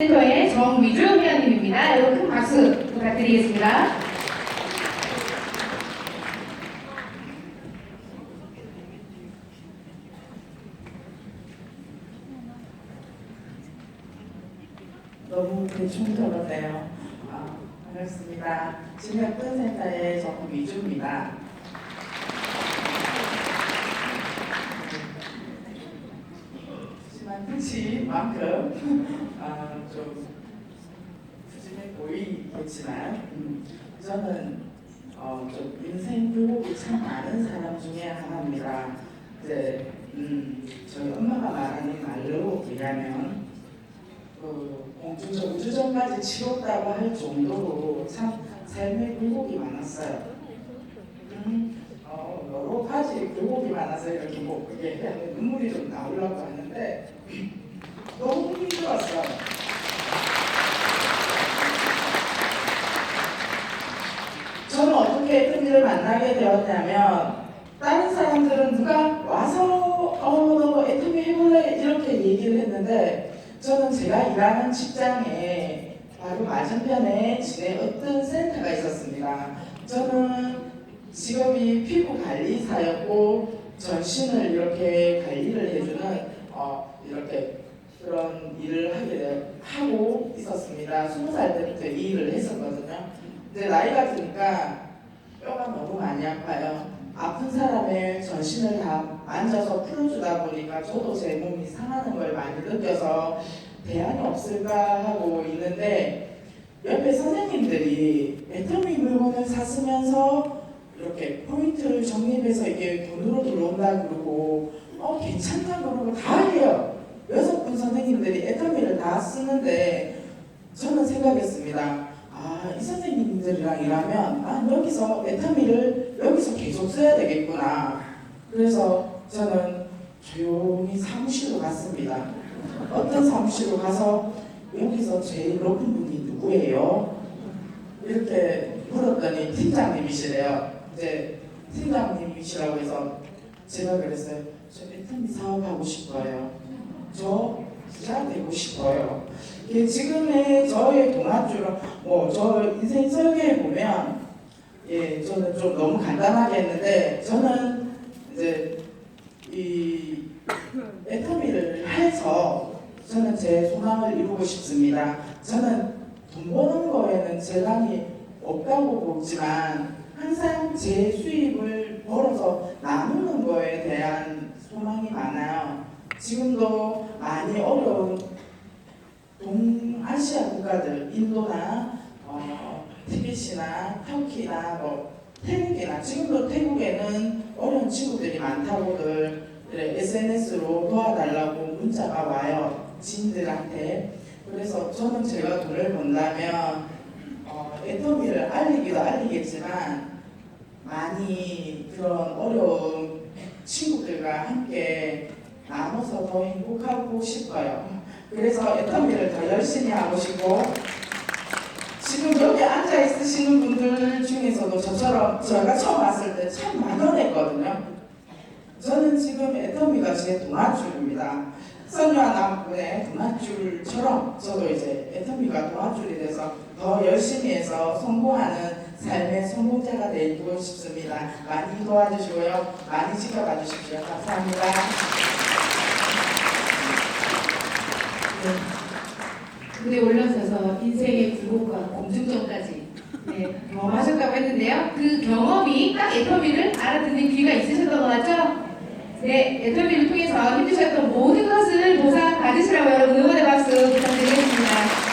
센터의 정미주 회원님입니다. 여러분 큰 박수 부탁드리겠습니다. 너무 대충 들었네요. 아, 반갑습니다. 진학근센터의 정미주입니다. 푸짐만큼 아, 좀 푸짐해 보이겠지만 음, 저는 어, 좀 인생 굴곡이 참 많은 사람 중에 하나입니다. 이제 음, 저희 엄마가 말하는 말로 의하면 그 공주전 우주전까지 치렀다고 할 정도로 참 삶의 굴곡이 많았어요. 음, 어, 여러 가지 굴곡이 많아서 이렇게 뭐 얘기하면 눈물이 좀 나오려고 하는데 너무 힘들었어요. 저는 어떻게 끈이를 만나게 되었냐면 다른 사람들은 누가 와서 어너 애터미 해볼래 이렇게 얘기를 했는데 저는 제가 일하는 직장에 바로 맞은편에 진해 어떤 센터가 있었습니다. 저는 직업이 피부 관리사였고 전신을 이렇게 관리를 해주는 어 이렇게 그런 일을 하게 되- 하고 있었습니다. 스무 살 때부터 이 일을 했었거든요. 근데 나이가 드니까 뼈가 너무 많이 아파요. 아픈 사람의 전신을 다 만져서 풀어주다 보니까 저도 제 몸이 상하는 걸 많이 느껴서 대안이 없을까 하고 있는데 옆에 선생님들이 애터미 물건을 샀으면서 이렇게 포인트를 적립해서 이게 돈으로 들어온다 그러고 어 괜찮다 그러고 다 해요. 여섯 분 선생님들이 애터미를 다 쓰는데 저는 생각했습니다. 아, 이 선생님들이랑 일하면 아, 여기서 애터미를 여기서 계속 써야 되겠구나. 그래서 저는 조용히 사무실로 갔습니다. 어떤 사무실로 가서 여기서 제일 높은 분이 누구예요? 이렇게 물었더니 팀장님이시래요. 이제 팀장님이시라고 해서 제가 그랬어요. 저 애터미 사업하고 싶어요. 저 부자 되고 싶어요. 지금의 저의 동아줄은 뭐저 인생 설계에 보면 예 저는 좀 너무 간단하게 했는데 저는 이제 이 애터미를 해서 저는 제 소망을 이루고 싶습니다. 저는 돈 버는 거에는 재간이 없다고 보지만 항상 제 수입을 벌어서 나누는 거에 대한 소망이 많아요. 지금도 많이 어려운 동아시아 국가들, 인도나 어, 티벳이나 터키나 뭐 태국이나 지금도 태국에는 어려운 친구들이 많다고들 SNS로 도와달라고 문자가 와요 지인들한테 그래서 저는 제가 돈을 번다면 어, 애터미를 알리기도 알리겠지만 많이 그런 어려운 친구들과 함께 나눠서 더 행복하고 싶어요. 그래서 애터미를 더 열심히 하고 싶고 지금 여기 앉아 있으시는 분들 중에서도 저처럼 제가 처음 왔을 때 참 막연했거든요. 저는 지금 애터미가 제 동아줄입니다. 선유와 남분의 동아줄처럼 저도 이제 애터미가 동아줄이 돼서 더 열심히 해서 성공하는 삶의 성공자가 되고 싶습니다. 많이 도와주시고요. 많이 지켜봐 주십시오. 감사합니다. 그에 올라서서 인생의 굴곡과 공중전까지 네, 경험하셨다고 했는데요. 그 경험이 딱 에터미를 알아듣는 귀가 있으셨던 것 같죠? 네, 애터미를 통해서 힘드셨던 모든 것을 보상 받으시라고 여러분 응원의 박수 부탁드리겠습니다.